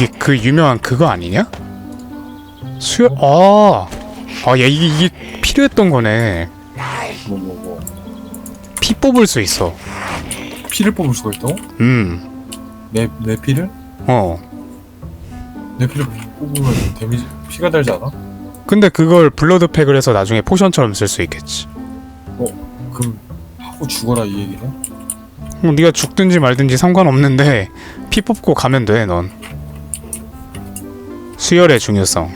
이게 그 유명한 그거 아니냐? 수혈 아, 아, 야 이게 이게 필요했던 거네. 뭐 뭐 뭐. 피 뽑을 수 있어. 피를 뽑을 수가 있다고? 음, 내, 내 피를? 어. 내 피를 뽑으면 데미지 피가 달지 않아? 근데 그걸 블러드팩을 해서 나중에 포션처럼 쓸 수 있겠지. 그럼 하고 죽어라 이 얘기네? 뭐 네가 죽든지 말든지 상관없는데 피 뽑고 가면 돼, 넌. 수혈의 중요성.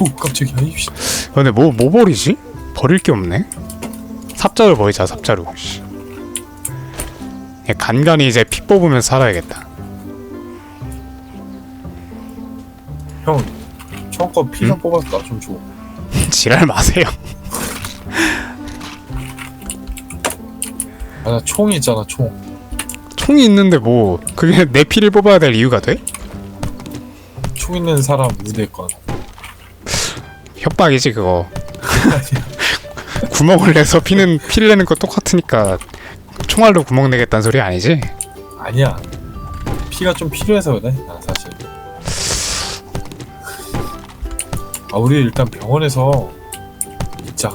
오 깜짝이야 이씨 근데 뭐, 뭐 버리지? 버릴 게 없네? 삽자루 버리자, 삽자루. 씨. 얘 간간히 이제 피 뽑으면서 살아야겠다. 형 처음 거 피좀 응? 뽑아서 나 좀 줘. 지랄 마세요. 아나 총이 있잖아 총. 총이 있는데 뭐 그게 내 피를 뽑아야 될 이유가 돼? 총 있는 사람 무대권. 협박이지 그거. 구멍을 내서 피는 피를 내는 거 똑같으니까 총알로 구멍 내겠다는 소리 아니지? 아니야. 피가 좀 필요해서 그래 나 사실. 아 우리 일단 병원에서 있자.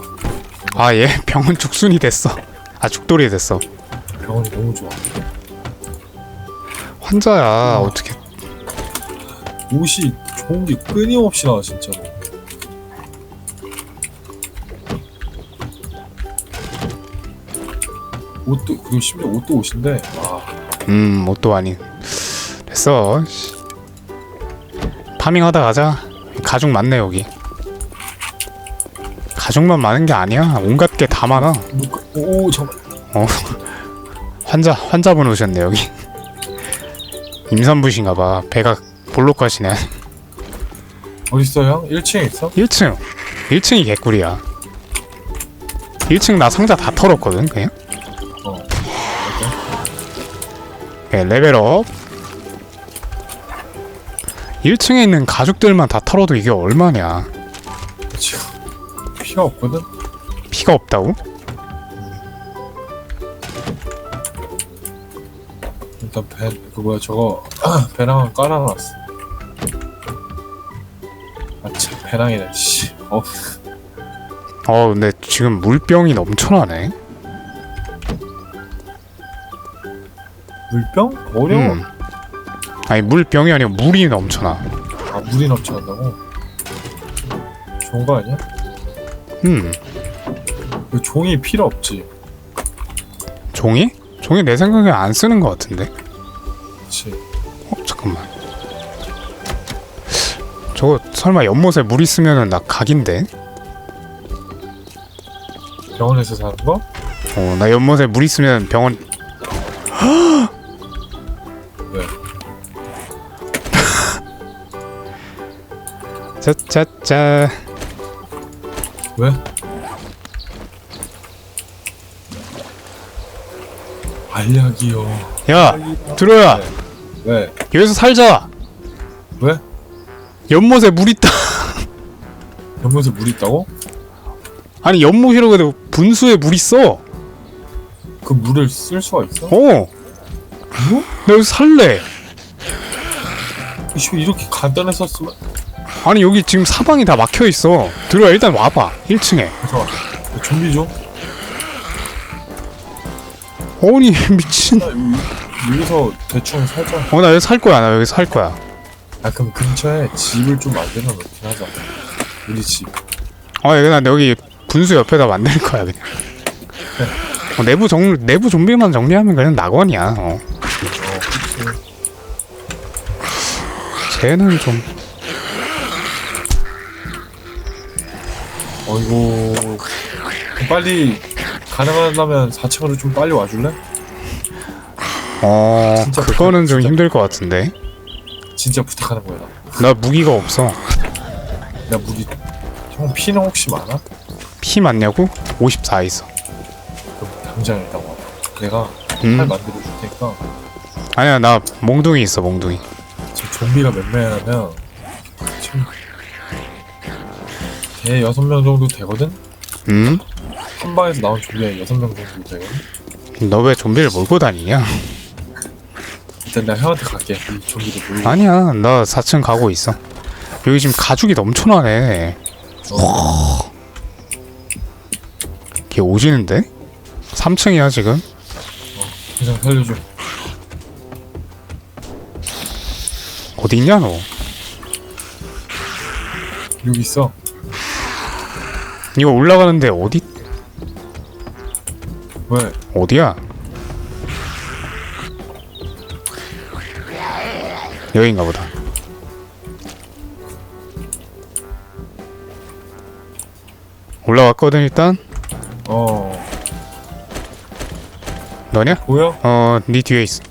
아얘 병원 죽순이 됐어. 아 죽돌이 됐어. 병원이 너무 좋아. 환자야 어떻게? 옷이 좋은 게 끊임없이 나와 진짜로. 옷도 그리고 심지어 옷도 옷인데 아음 뭣도 아닌. 됐어. 씨. 파밍하다 가자. 가죽 많네 여기. 가죽만 많은 게 아니야. 온갖 게 다 많아. 뭐, 오 잠깐 환자 환자분 오셨네 여기. 임산부신가봐. 배가 볼록 가시네. 어디 있어 형? 1층에 있어? 1층 1층이 개꿀이야 1층 나 상자 다 털었거든 그냥 어. 네, 레벨업 1층에 있는 가죽들만 다 털어도 이게 얼마냐 지금 피가 없거든. 피가 없다고? 일단 배 그 뭐야 저거 배낭은 깔아놨어. 배낭이네. 씨. 어 어 근데 지금 물병이 넘쳐나네 물병? 어려워. 음. 아니 물병이 아니고 물이 넘쳐나 아 물이 넘쳐난다고? 좋은 거 아니야? 음 그 종이 필요 없지. 종이? 종이 내 생각에 안 쓰는 것 같은데 그치. 어 잠깐만 저거 설마 연못에 물 있으면은 나 각인데? 병원에서 사는 거? 어, 나 연못에 물 있으면 병원 왜? 짜짜짜 왜? 알약이요. 야 들어야 왜? 여기서 살자 왜? 연못에 물 있다. 병원에서 물 있다고? 아니 연못이라고 해도 분수에 물 있어. 그 물을 쓸 수가 있어? 어. 나 여기서 살래. 씨 이렇게 간단했었으면 아니 여기 지금 사방이 다 막혀 있어. 들어야 일단 와봐. 1층에. 잠깐만. 좀비 좀? 아니 미친. 나 여기, 여기서 대충 살자. 어나 여기 살 거야. 나 여기 살 거야 아 그럼 근처에 집을 좀 만들어 놓긴 하자 우리 집어 여기 나 여기 분수 옆에다 만들 거야 그냥 어, 내부 정 내부 좀비만 정리하면 그냥 낙원이야 어. 어, 그치. 쟤는 좀 어이구 그럼 빨리 가능하다면 4층으로 좀 빨리 와줄래? 어, 진짜 그거는 좀. 힘들 것 같은데. 진짜 부탁하는 거야 나. 나 무기가 없어. 나 무기 형 피는 혹시 많아? 피 맞냐고? 54 있어. 그럼 당장 일단 와 내가 음. 칼 만들어 줄 테니까 아니야, 나 몽둥이 있어, 몽둥이. 지금 좀비가 몇 명이냐면 지금 대 여섯 명 정도 되거든? 음? 한 방에서 나온 좀비가 여섯 명 정도 되거든? 너 왜 좀비를 몰고 다니냐? 일단 나 형한테 갈게. 이 종이도 보이고 아니야 나 4층 가고 있어. 여기 지금 가죽이 넘쳐나네. 어. 걔 오지는데? 3층이야 지금? 그냥 살려줘. 어디 있냐 너? 여기 있어. 이거 올라가는데 어디? 왜? 어디야 여긴가 보다 올라왔거든 일단 어 너냐? 보여? 어, 네 뒤에 있어.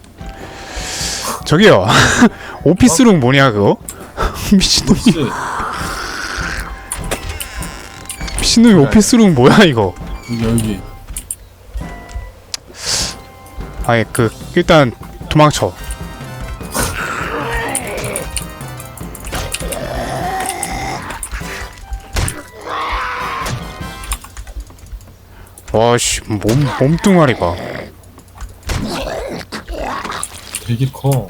저기요. 오피스룸 뭐냐 그거? 미친놈이 미친놈이 오피스룸 뭐야 이거? 여기 여기 아예 그 일단 도망쳐. 와씨 몸 몸뚱아리 봐. 되게 커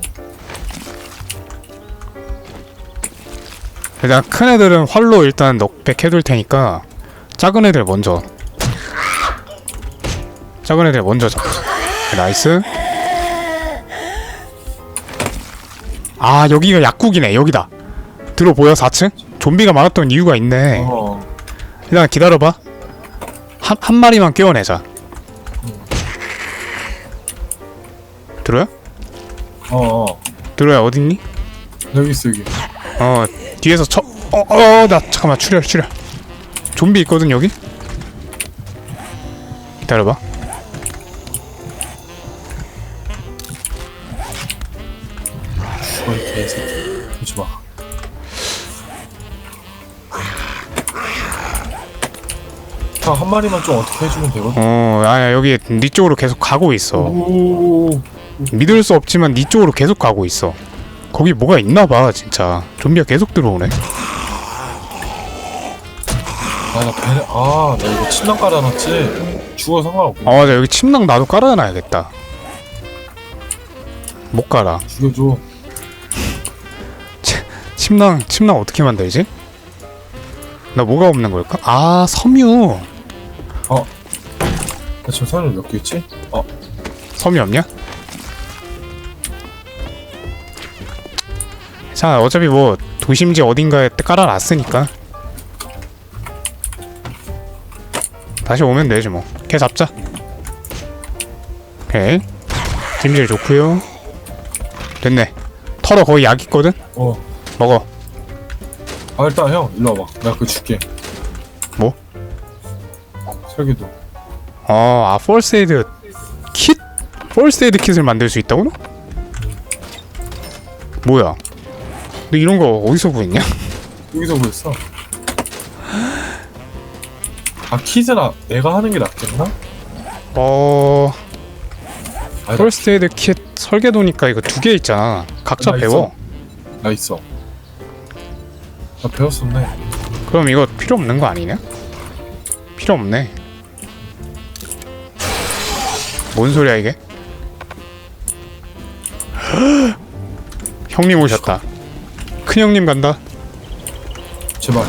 일단 큰 애들은 활로 일단 넉백 해둘 테니까 작은 애들 먼저. 작은 애들 먼저 잡자. 나이스. 아 여기가 약국이네 여기다. 들어 보여 4층? 좀비가 많았던 이유가 있네. 어 일단 기다려봐. 한, 한 마리만 깨워내자. 들어요? 어어 들어야 어딨니? 여기 있어 여기 어 뒤에서 쳐. 어어 나 잠깐만 출혈 출혈. 좀비 있거든 여기. 기다려봐. 형한 마리만 좀 어떻게 해주면 되거든 어 아야 여기 네 쪽으로 계속 가고 있어. 오 믿을 수 없지만 네 쪽으로 계속 가고 있어. 거기 뭐가 있나 봐 진짜. 좀비가 계속 들어오네. 아나 배를 아나 이거 침낭 깔아놨지 죽어 상관없겠네 아 맞아 여기 침낭 나도 깔아놔야겠다. 못 깔아. 죽여줘 침낭 침낭 어떻게 만들지? 나 뭐가 없는 걸까? 아 섬유 나 지금 선을 몇개 있지? 어. 섬유 없냐? 자 어차피 뭐 도심지 어딘가에 깔아놨으니까. 다시 오면 되지 뭐걔 잡자. 오케이 짐질 좋구요. 됐네. 털어 거의 약 있거든? 어. 먹어. 아 일단 형 일로 와봐. 내가 그거 줄게. 뭐? 설계도 어, 아, 폴스에이드 킷? 폴스에이드 킷을 만들 수 있다고? 뭐야? 너 이런 거 어디서 구했냐? 여기서 구했어 아 킷은 내가 하는 게 낫겠나? 어, 아니다 폴스에이드 킷 설계도니까 이거 두 개 있잖아. 각자 나 배워. 나 있어 나 배웠었네 그럼 이거 필요 없는 거 아니냐? 필요 없네. 뭔 소리야 이게? 형님 오셨다. 큰 형님 간다. 제발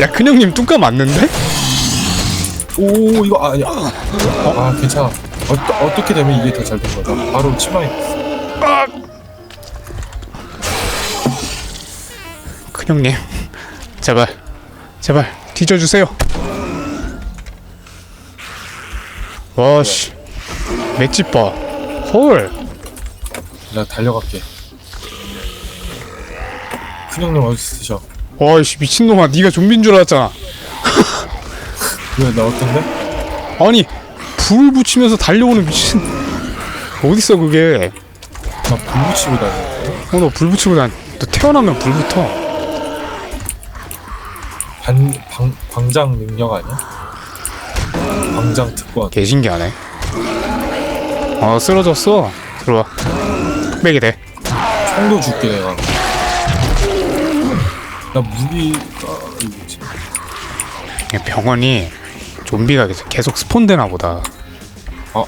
야, 큰 형님 뚜까 맞는데? 오 이거 아, 아니야 아 괜찮아 어, 어떻게 되면 이게 더 잘 된 거다 바로 치마에 큰 형님, 제발, 제발 뒤져주세요. 와씨, 맷집 봐. 헐. 내가 달려갈게 큰형님 어디 있으셔 와씨 미친놈아, 네가 좀비인 줄 알았잖아. 왜나 어떤데? 아니 불 붙이면서 달려오는 미친. 어딨어 그게? 나불 붙이고 다니는데 어 너 불 붙이고 난. 너 태어나면 불 붙어. 반, 방, 방장 능력 아니야? 방장 특권 개 신기하네. 어 쓰러졌어. 들어와. 흑백이 돼. 총도 줄게 내가 나 무기가 이거지 병원이 좀비가 계속, 계속 스폰되나 보다. 어.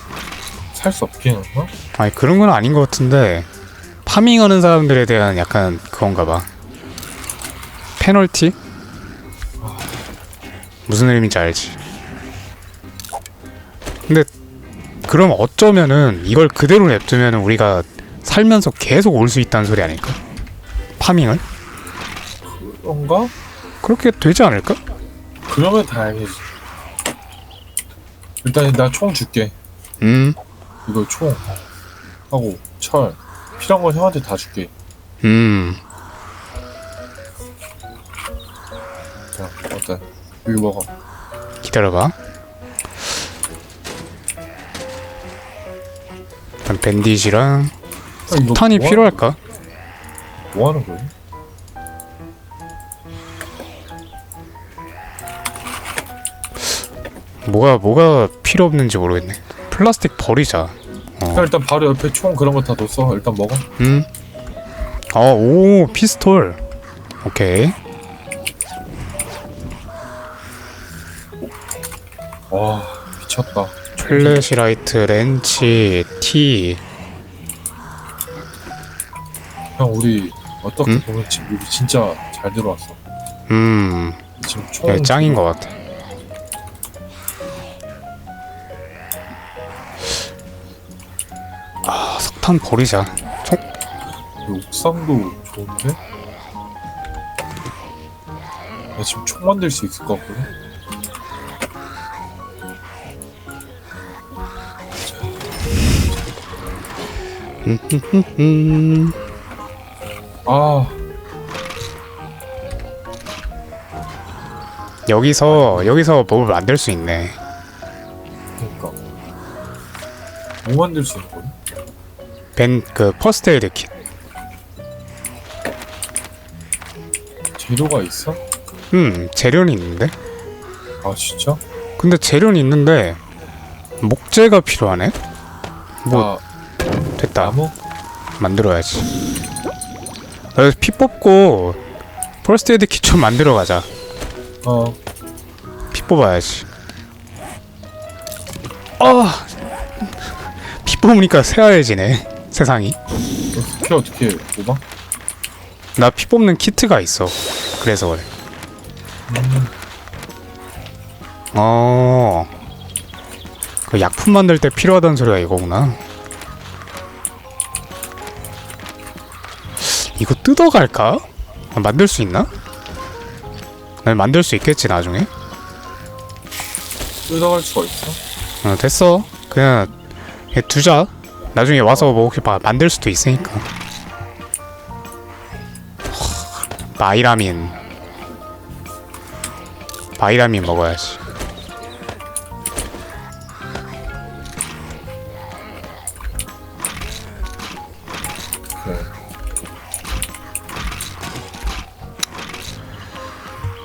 살수 없게 해놨나? 아니 그런 건 아닌 것 같은데 파밍하는 사람들에 대한 약간 그건가 봐 페널티? 무슨 의미인지 알지 근데 그럼 어쩌면은 이걸 그대로 냅두면은 우리가 살면서 계속 올 수 있다는 소리 아닐까? 파밍을? 그런가? 그렇게 되지 않을까? 그러면 다행이지. 일단 나 총 줄게. 음, 이거 총 하고 철 필요한 건 형한테 다 줄게. 음, 자 어때? 이거 먹어. 기다려봐. 밴디지랑 아, 탄이 뭐 필요할까? 뭐 하는 거야? 뭐가 뭐가 필요 없는지 모르겠네. 플라스틱 버리자. 자, 일단 바로 옆에 총 그런 거 다 뒀어. 일단 먹어. 음. 어, 오, 피스톨. 오케이. 와 미쳤다. 플래시라이트, 렌치, 티. 형 우리 어떻게 응? 보면 지금 진짜 잘 들어왔어. 음, 지금 총 야, 짱인 것 같아. 아, 석탄 버리자. 총, 이 옥상도 좋은데? 나 지금 총 만들 수 있을 것 같거든? 아 여기서 여기서 뭘 만들 수 있네. 그니까 뭐 만들 수 있는 거야? 벤 그 퍼스트 에이드 킷. 재료가 있어? 음, 재료는 있는데. 아 진짜? 근데 재료는 있는데 목재가 필요하네. 뭐 아 됐다. 나무? 만들어야지. 그래서 피 뽑고 퍼스트 에이드 킷 좀 만들어 가자. 어 피 뽑아야지. 아, 피 뽑으니까 새하얘지네. 세상이. 어떻게 어떻게 뽑아? 나 피 뽑는 키트가 있어. 그래서 그래. 어. 그 약품 만들 때 필요하다는 소리가 이거구나. 이거 뜯어갈까? 아, 만들 수 있나? 난 만들 수 있겠지 나중에. 뜯어갈 수가 있어? 어, 됐어. 그냥 얘 두자. 나중에 와서 뭐 혹시 봐 만들 수도 있으니까. 마이라민. 마이라민 먹어야지.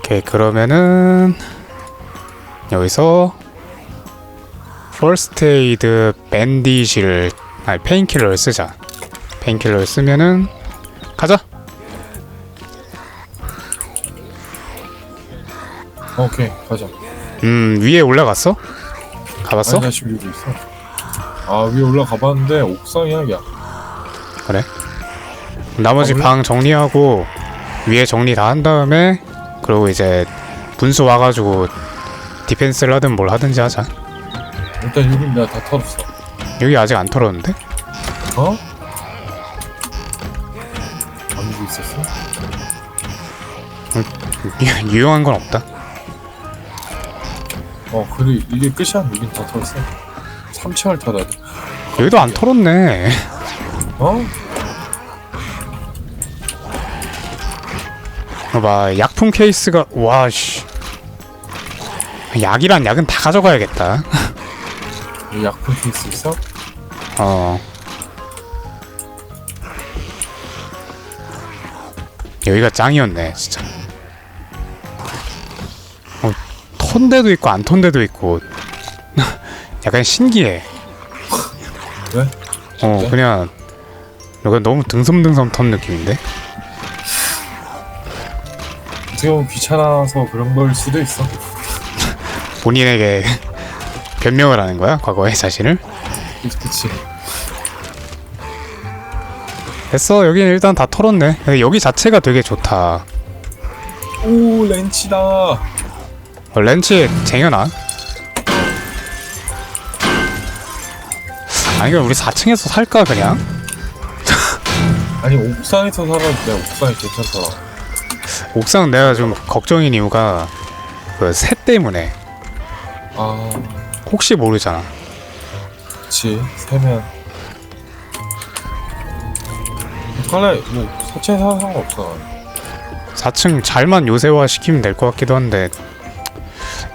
오케이 그러면은 여기서 퍼스트 에이드 밴디지를 아니 페인킬러를 쓰자. 페인킬러를 쓰면은 가자. 오케이 가자 음 위에 올라갔어? 가봤어? 아니 나 지금 여기 있어 아 위에 올라가 봤는데 옥상이야 야 그래. 나머지 아, 몰라? 방 정리하고 위에 정리 다 한 다음에 그리고 이제 분수 와가지고 디펜스를 하든 뭘 하든지 하자. 일단 여기 내가 다 털었어 여기 아직 안 털었는데? 어? 아무도 있었어? 유- 유용한 건 없다. 어 그래 이게 끝이야 여긴 다 털었어 3층을 털어야 돼 여기도 안 털었네. 어? 봐봐 약품 케이스가 와씨 약이란 약은 다 가져가야겠다. 여기 약품 케이스 있어? 어. 여기가 짱이었네, 진짜. 어, 턴 데도 있고 안 턴 데도 있고. 약간 신기해. 왜? 어? 그냥 이거 너무 등섬등섬 턴 느낌인데? 어떻게 보면 귀찮아서 그런 걸 수도 있어 본인에게 변명을 하는 거야? 과거의 자신을? 그치 됐어 여긴 일단 다 털었네 근데 여기 자체가 되게 좋다 오 렌치다 어, 렌치 쟁여놔 아니 그럼 우리 4층에서 살까 그냥? 아니 옥상에서 살아도 내가 옥상이 괜찮더라 옥상 내가 좀 걱정인 이유가 그 새 때문에. 아. 혹시 모르잖아. 그치 세면. 어떡할래 뭐 사채에서 상관없어. 4층 잘만 요새화 시키면 될 것 같기도 한데.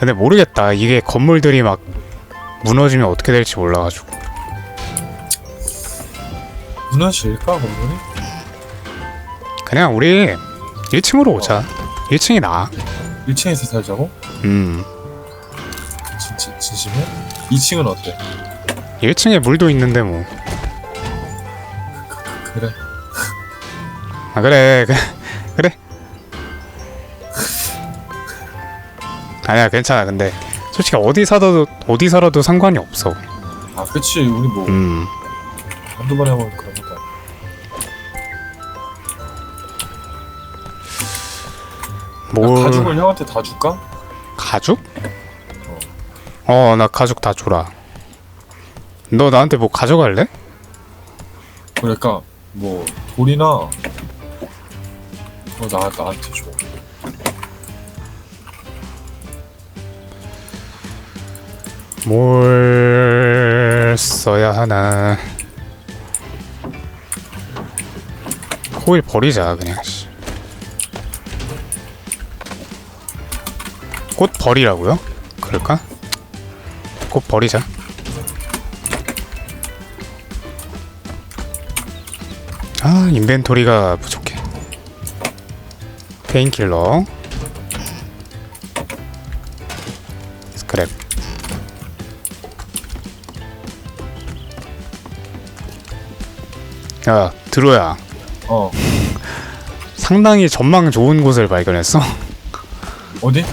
근데 모르겠다. 이게 건물들이 막 무너지면 어떻게 될지 몰라가지고. 무너질까 건물이? 그냥 우리 1층으로 오자. 1층이 나아 1층에서 살자고? 음. 진짜 진심해? 2층은 어때? 1층에 물도 있는데 뭐. 그래. 아 그래. 그, 그래. 아니야 괜찮아. 근데 솔직히 어디 살아도 어디 살아도 상관이 없어. 아 그치. 우리 뭐 음. 한두 번에 하면 나뭘 가죽을 형한테 다 줄까? 가죽? 어 나 가죽 다 줘라 너 나한테 뭐 가져갈래? 그러니까 뭐 돌이나 어, 나, 나한테 줘 뭘 써야 하나 코일 버리자 그냥 씨. 꽃 버리라고요? 그럴까? 꽃 버리자 아 인벤토리가 부족해. 페인킬러. 스크랩. 야 드로야. 어. 상당히 전망 좋은 곳을 발견했어. 어디?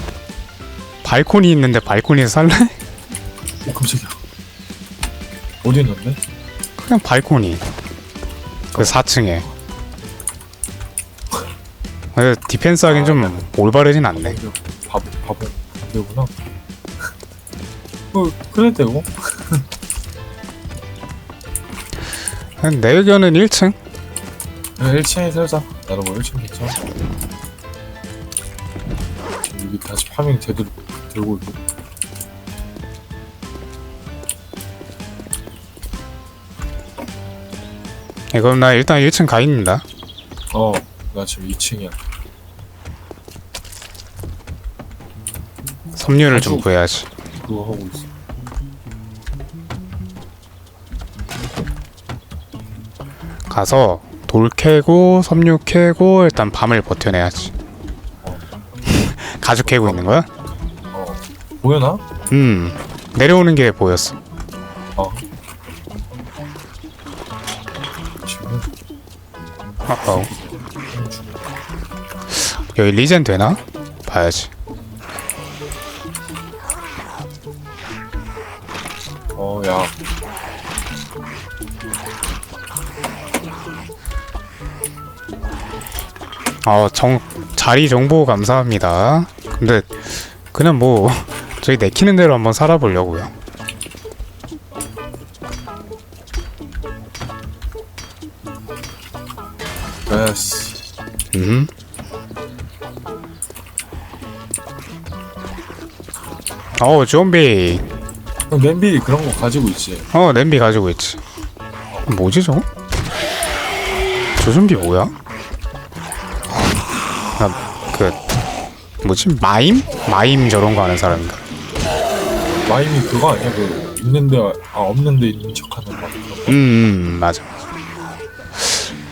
발코니 있는데 발코니에서 살래? 오 깜짝이야. 어디 있는데? 그냥 발코니. 그 4층에. 근데 디펜스 하긴 좀 올바르진 않네. 바보 바보. 바보구나. 어 그래 되고 내 의견은 1층? 그래 1층에 살자. 나도 뭐 1층 괜찮아. 여기 다시 파밍 제대로 들고 있고. 예, 그럼 나 일단 1층 가 있는다. 어 나 지금 2층이야. 섬유를 좀 아주- 구해야지. 그거 하고 있어. 가서 돌 캐고 섬유 캐고 일단 밤을 버텨내야지. 가죽 캐고 있는 거야? 어 보여나? 음 내려오는 게 보였어 어 지금 어어 여기 리젠 되나? 봐야지 어야 어, 정, 자리 정보 감사합니다. 근데, 그냥 뭐, 저희 내키는 대로 한번 살아보려고요. 예스 음. 어, 좀비. 형 냄비 그런 거 가지고 있지 어, 냄비 가지고 있지. 뭐지, 저거? 저 좀비 뭐야? 나, 그, 뭐지? 마임? 마임 저런 거 하는 사람인가? 마임이 그거 아니야? 그 있는데 아 없는데 있는 척하는 거. 음, 음 맞아.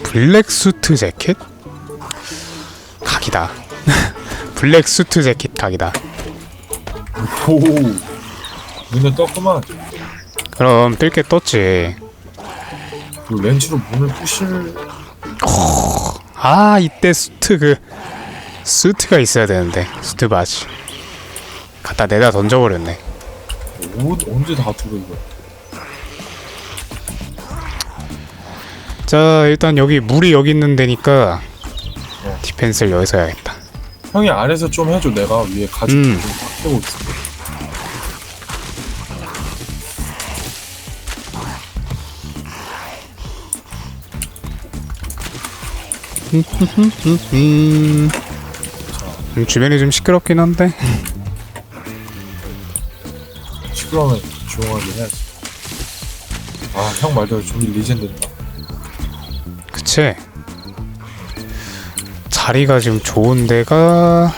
블랙 수트 재킷? 각이다. 블랙 수트 재킷 각이다. 오 눈에 떴구만. 그럼 뜰 게 떴지. 그 렌치로 문을 부실. 아 이때 수트 그 수트가 있어야 되는데 수트 바지. 갖다 내다 던져버렸네. 오, 언제 다 두고 이거? 자 일단 여기 물이 여기 있는 데니까 어. 디펜스를 여기서 해야겠다 형이 아래서 좀 해줘. 내가 위에 가죽 음. 좀 빡대고 있을게. 음, 음, 주변이 좀 시끄럽긴 한데 시끄러우면 조용하게 해야지. 아, 형 말대로 좀비 리젠드다. 그치 자리가 지금 좋은 데가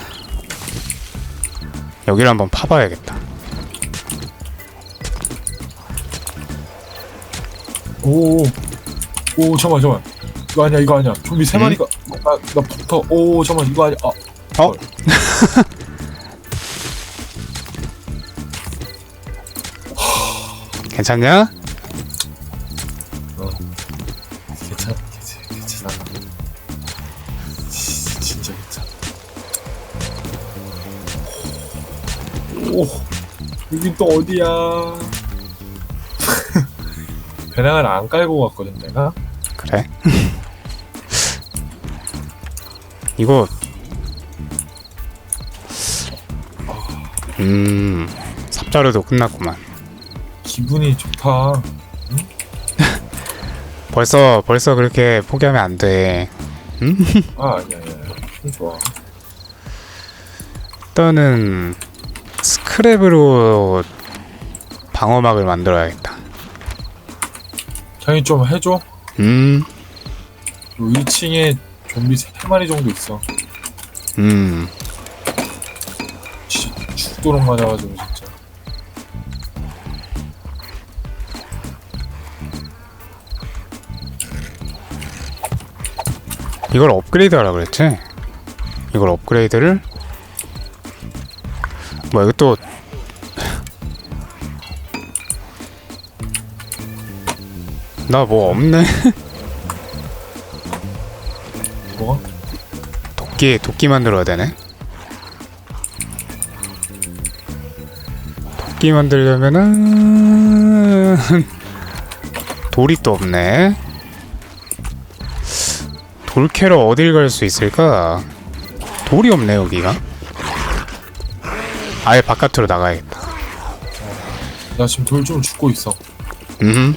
여기를 한번 파봐야겠다 오, 오, 잠깐만, 잠깐만. 이거 아니야, 이거 아니야. 좀비 세 음? 마리가 나, 나 붙어. 오, 잠깐만, 이거 아니야. 아, 어? 괜찮냐? 괜찮, 괜찮, 괜찮아. 지- 진짜 괜찮아. 오, 여긴 또 어디야? 배낭을 안 깔고 갔거든, 내가. 그래 이거 음 삽자루도 끝났구만 기분이 좋다. 벌써 벌써 그렇게 포기하면 안돼 아, 아니야, 아니야. 기분 좋아. 일단은 스크랩으로 방어막을 만들어야겠다 형이 좀 해줘. 음, 요 1층에 좀비 세 마리 정도 있어. 음. 진짜 죽도록 맞아가지고. 이걸 업그레이드 하라 그랬지? 이걸 업그레이드를 뭐 이거 또나뭐 없네 뭐가? 도끼 도끼 만들어야 되네 도끼 만들려면은 돌이 또 없네 돌 캐러 어딜 갈 수 있을까 돌이 없네 여기가 아예 바깥으로 나가야겠다 나 지금 돌 좀 죽고 있어. 음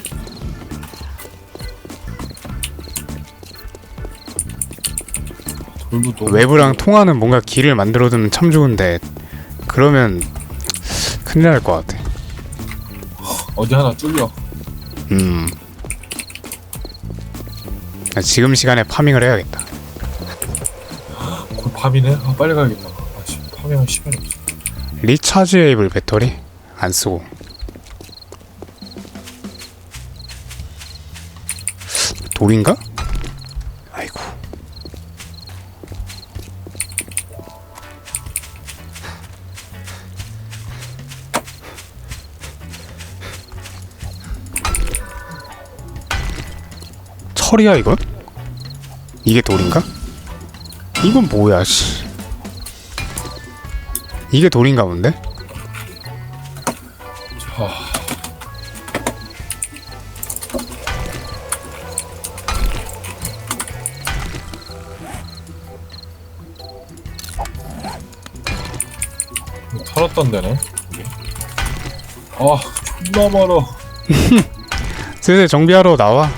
돌도 너무 외부랑 통하는 뭔가 길을 만들어두면 참 좋은데 그러면 큰일 날 것 같아 어디 하나 뚫려. 음. 지금 시간에 파밍을 해야겠다. 곧 밤이네. 아 빨리 가야겠다. 아 지금 파밍할 시간이 없어. 리차지에이블 배터리 안 쓰고. 돌인가? 철이야 이건? 이게 돌인가? 이건 뭐야 씨. 이게 돌인가 본데? 털었던 데네. 아 존나 멀어. 슬슬 정비하러 나와.